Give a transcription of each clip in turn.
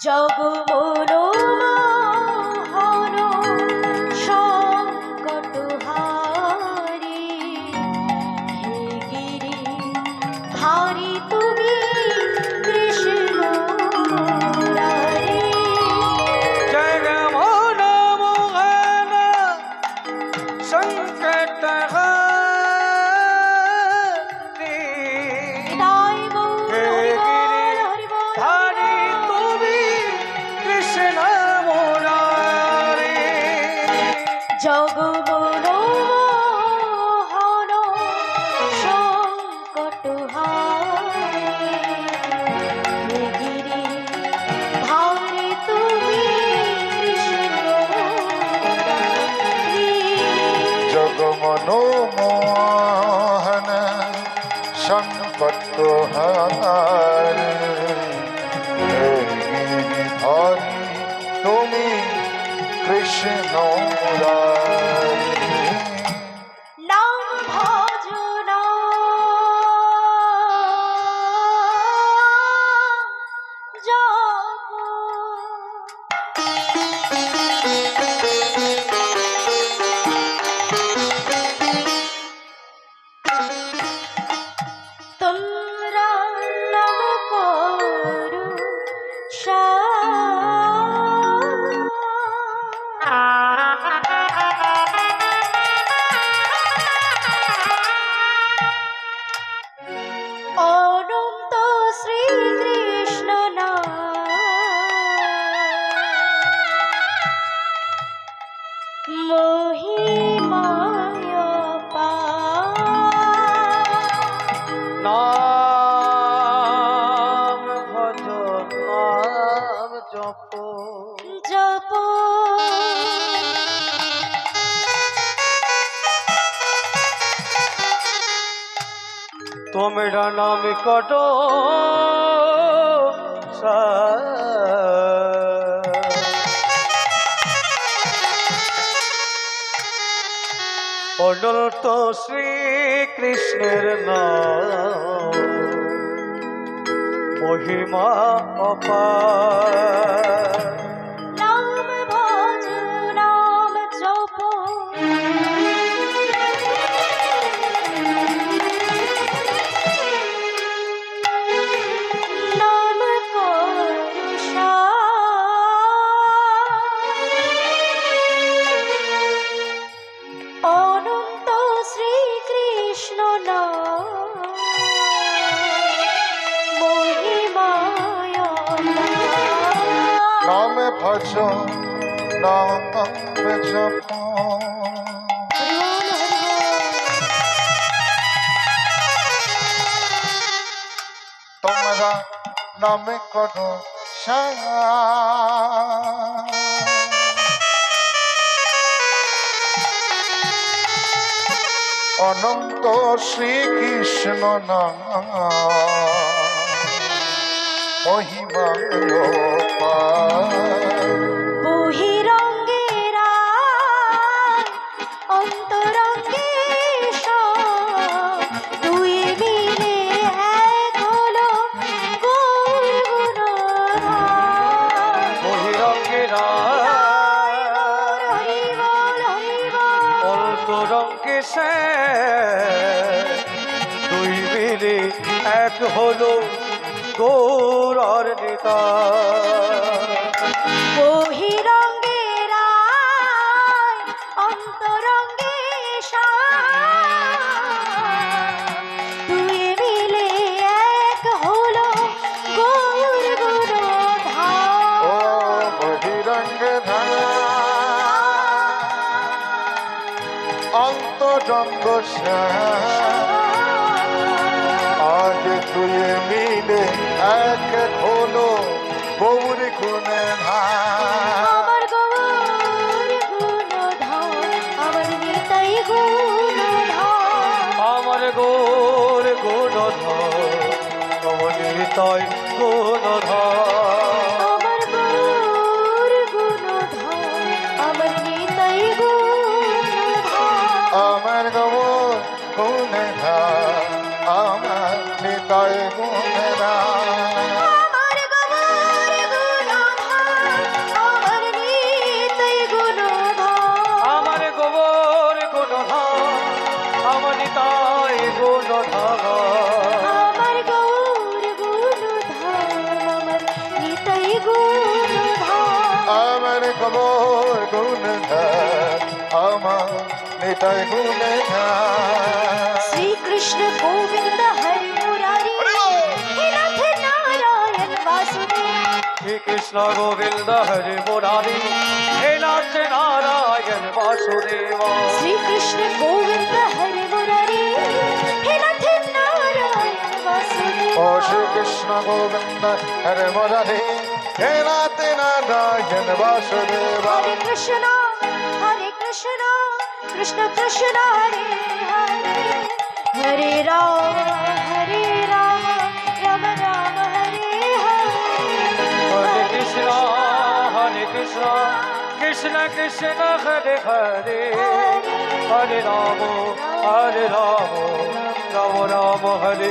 জগমনোহর সংকটহারি হে গিরি ধারি তুমি কৃষ্ণ মুরারি। জগমোহন মোহন সংকট फतहार জপ জপ তোমরা নাম কট অনন্ত শ্রীকৃষ্ণের নাম। মহিমা অপার। নাম ভজ নাম জপ তোমরা নামে করো অনন্ত শ্রীকৃষ্ণ নাম মহিমায় অন্তরঙ্গে দুই এক হলো গৌরর নেতা। অন্তরঙ্গে দুই মিলে এক গৌর গুণে আমার গৌর গুণ আমার নিতাই গুণ আমার গোর গুণধ কমলিতয় গুণধ আমার গৌর গুণ আমার নিতাই গুণ আমার গৌর গুণে আমার গুণে আমার গৌর গুণ গবর গুণ আমার নিতাই গুণ শ্রীকৃষ্ণ গোবিন্দ হরি মুরারি নারায়ণ বাসুদেব। শ্রী কৃষ্ণ গোবিন্দ হরে মুরারি হে নাথ নারায়ণ বাসুদেব। শ্রীকৃষ্ণ গোবিন্দ হরি মুরারি হে নাথ নারায়ণ বাসুদেব। ও শ্রীকৃষ্ণ গোবিন্দ হরে মুরারি হে নাথ নারায়ণ বাসুদেব হরে কৃষ্ণ হরে কৃষ্ণ কৃষ্ণ কৃষ্ণ হরে হরে হরে রাম হরে রাম রাম রাম হরে হরে হরে কৃষ্ণ হরে কৃষ্ণ কৃষ্ণ কৃষ্ণ হরে হরে হরে রাম হরে রাম রাম রাম হরে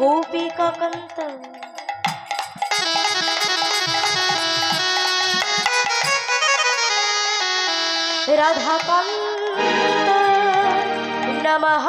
गोपिका कंत राधाकान्त नमः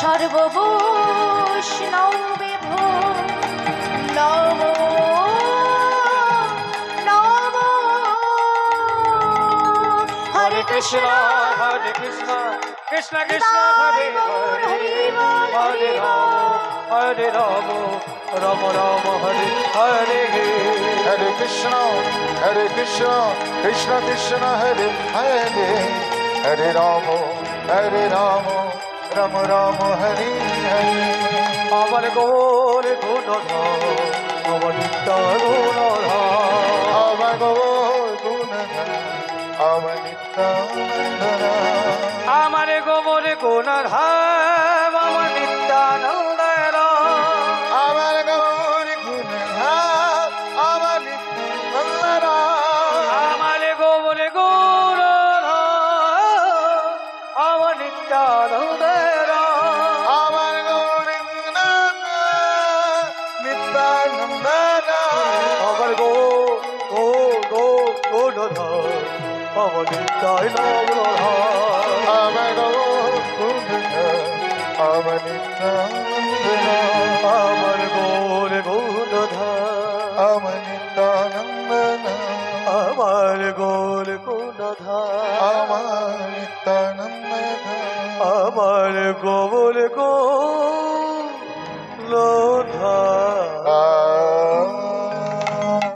সর্ববৈষ্ণব বিভো নমো নমো। হরে কৃষ্ণ হরে কৃষ্ণ কৃষ্ণ কৃষ্ণ হরে হরে হরে রাম হরে রাম রাম রাম হরে হরে। হরে কৃষ্ণ হরে কৃষ্ণ কৃষ্ণ কৃষ্ণ হরে হরে। হরে রাম হরে রাম। রাম রাম হরি হরি। আমার গোর গুণধর আমার নিত্যাগুণধর আমার গৌর গুণ আমার নিত্যানন্দন আমার গোবর গুণধর আমার নিত্যানন্দের আমার গৌর গুণ আমার নিত্যানন্দন আমার গোবর গুণধর আমার গো গো গো গো ধরা পাবনি তাই নাম লড়া আমার গো পাবনি আমার গোর গুণ আমার তানন্দ আমার গোর গুণ আমার তানন্দ আমার গোবর